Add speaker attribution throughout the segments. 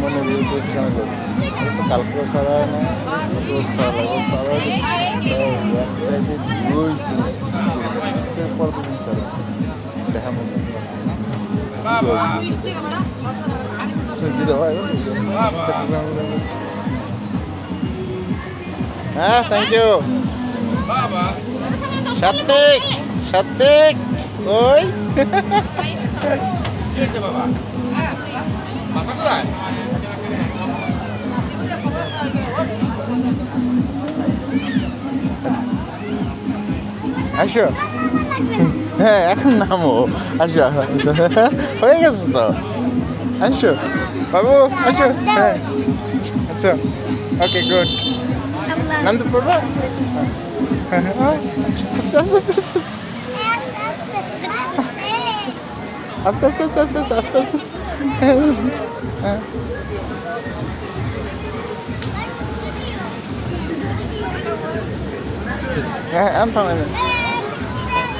Speaker 1: মনে রিলেশন কালকে সারা না সারা সারা রয়েছে। পরদিন সারা দেখা মনে হ্যাঁ থ্যাংক ইউ সাত্বিক সাত্বিক ওই। আসো। হ্যাঁ এখন নামো। আসো। হয়ে গেছে তো? আসো। বাবু, আসো। হ্যাঁ। আচ্ছা। ওকে গুড নামতে পারব আস্তে আস্তে আস্তে আস্তে আস্তে আস্তে আস্তে হ্যাঁ। হ্যাঁ আমি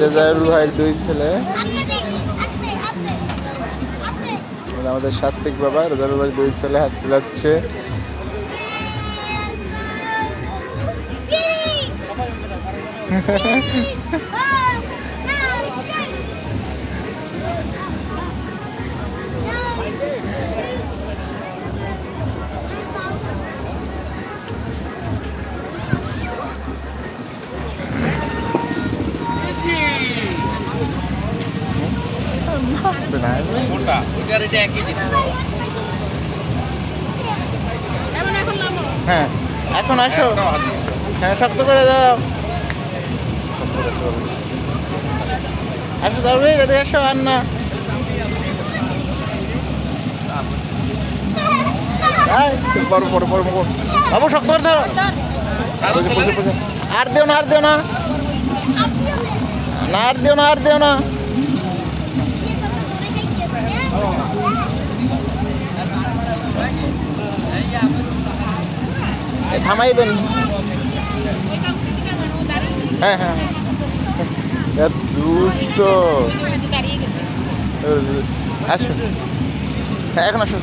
Speaker 1: রেজাউল ভাইয়ের দুই ছেলে। আমাদের সাত্বিক বাবা রেজাউল ভাইয়ের দুই ছেলে হাত মিলাচ্ছে হ্যাঁ এখন আসো। হ্যাঁ শক্ত করে দাও। আসো ধরবে রেডি আসো আর না বড় বড় বড় বড় বাবু শক্ত করে ধরো। আর দিও না আর দিও না। না আর দিও না আর দিও না। থামাই দেন। হ্যাঁ হ্যাঁ, হ্যাঁ। দুষ্ট। আসুন। হ্যাঁ এখন আসুন।